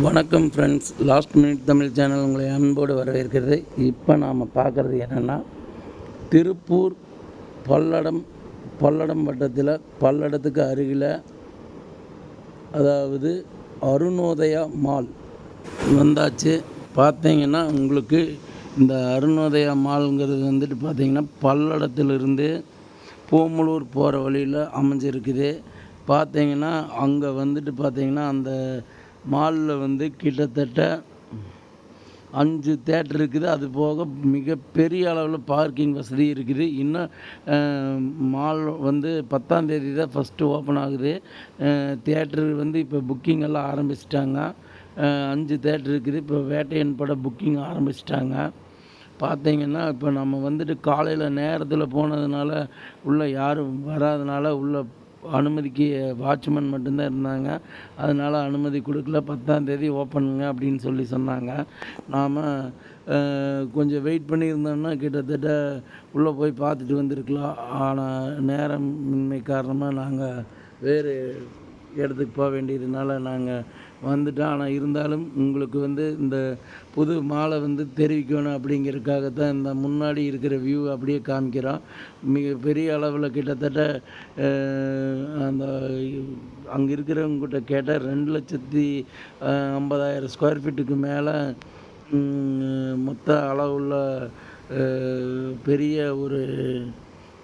வணக்கம் friends last minute Tamil channel உங்களை அன்போடு வரவேற்கிறது. இப்போ நாம் பார்க்குறது என்னென்னா திருப்பூர் பல்லடம் பல்லடம் வட்டத்தில் பல்லடத்துக்கு அருகில் அதாவது அருணோதயா மால் வந்தாச்சு. பார்த்தீங்கன்னா உங்களுக்கு இந்த அருணோதயா மால்ங்கிறது வந்துட்டு பார்த்தீங்கன்னா பல்லடத்திலிருந்து பூமலூர் போகிற வழியில் அமைஞ்சிருக்குது. பார்த்தீங்கன்னா அங்கே வந்துட்டு பார்த்தீங்கன்னா அந்த மாலில் வந்து கிட்டத்தட்ட அஞ்சு தேட்டர் இருக்குது. அது போக மிகப்பெரிய அளவில் பார்க்கிங் வசதி இருக்குது. இன்னும் மால் வந்து பத்தாம் தேதி தான் ஃபஸ்ட்டு ஓப்பன் ஆகுது. தேட்டர் வந்து இப்போ புக்கிங் எல்லாம் ஆரம்பிச்சிட்டாங்க. அஞ்சு தேட்டர் இருக்குது. இப்போ வேட்டையன் பட புக்கிங் ஆரம்பிச்சிட்டாங்க. பார்த்தீங்கன்னா இப்போ நம்ம வந்துட்டு காலையில் நேரத்தில் போனதுனால உள்ளே யாரும் வராதனால உள்ள அனுமதிக்கு வாட்ச்மேன் மட்டும்தான் இருந்தாங்க. அதனால் அனுமதி கொடுக்கல. பத்தாம் தேதி ஓப்பனுங்க அப்படின்னு சொல்லி சொன்னாங்க. நாம் கொஞ்சம் வெயிட் பண்ணியிருந்தோம்னா கிட்டத்தட்ட உள்ளே போய் பார்த்துட்டு வந்திருக்கலாம். ஆனால் நேரமின்மை காரணமாக நாங்கள் வேறு இடத்துக்கு போக வேண்டியதுனால நாங்கள் வந்துட்டோம் ஆனால் இருந்தாலும் உங்களுக்கு வந்து இந்த புது மாலை வந்து தெரிவிக்கணும் அப்படிங்கிறதுக்காக தான் இந்த முன்னாடி இருக்கிற வியூ அப்படியே காமிக்கிறோம் மிக பெரிய அளவில் கிட்டத்தட்ட அந்த அங்கே இருக்கிறவங்ககிட்ட கேட்டால் ரெண்டு லட்சத்தி ஐம்பதாயிரம் ஸ்கொயர் ஃபீட்டுக்கு மேலே மொத்த அளவுள்ள பெரிய ஒரு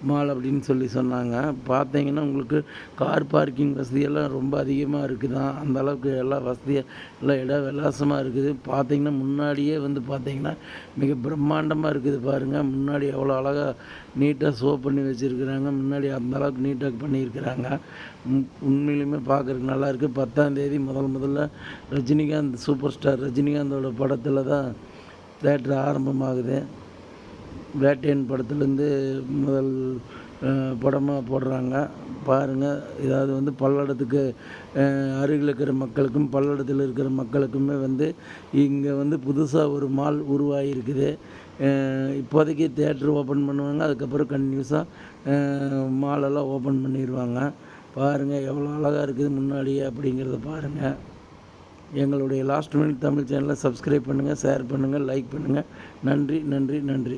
மால் அப்படின்னு சொல்லி சொன்னாங்க. பார்த்தீங்கன்னா உங்களுக்கு கார் பார்க்கிங் வசதியெல்லாம் ரொம்ப அதிகமாக இருக்குதான் அந்த அளவுக்கு எல்லாம் வசதியாக எல்லாம் இடம் விலாசமாக இருக்குது. பார்த்தீங்கன்னா முன்னாடியே வந்து பார்த்தீங்கன்னா மிக பிரம்மாண்டமாக இருக்குது பாருங்கள் முன்னாடி எவ்வளோ அழகாக நீட்டாக ஷோ பண்ணி வச்சுருக்குறாங்க. முன்னாடி அந்த அளவுக்கு நீட்டாக பண்ணியிருக்கிறாங்க. உம் உண்மையிலுமே பார்க்குறதுக்கு நல்லா இருக்குது பத்தாம் தேதி முதல் முதல்ல ரஜினிகாந்த் சூப்பர் ஸ்டார் ரஜினிகாந்தோட படத்தில் தான் தேட்டர் ஆரம்பமாகுது. வேட்டையன் படத்துலேருந்து முதல் படமாக போடுறாங்க. பாருங்கள் இதாவது வந்து பல்லடத்துக்கு அருகில் இருக்கிற மக்களுக்கும் பல்லடத்தில் இருக்கிற மக்களுக்குமே வந்து இங்கே வந்து புதுசாக ஒரு மால் உருவாகிருக்குது இப்போதைக்கு தேட்ரு ஓப்பன் பண்ணுவாங்க அதுக்கப்புறம் கன்டினியூஸாக மாலெல்லாம் ஓப்பன் பண்ணிடுவாங்க பாருங்கள் எவ்வளோ அழகாக இருக்குது முன்னாடியே அப்படிங்கிறத பாருங்கள் எங்களுடைய லாஸ்ட் மினிட் தமிழ் சேனலை சப்ஸ்கிரைப் பண்ணுங்கள் ஷேர் பண்ணுங்கள் லைக் பண்ணுங்கள் நன்றி நன்றி நன்றி.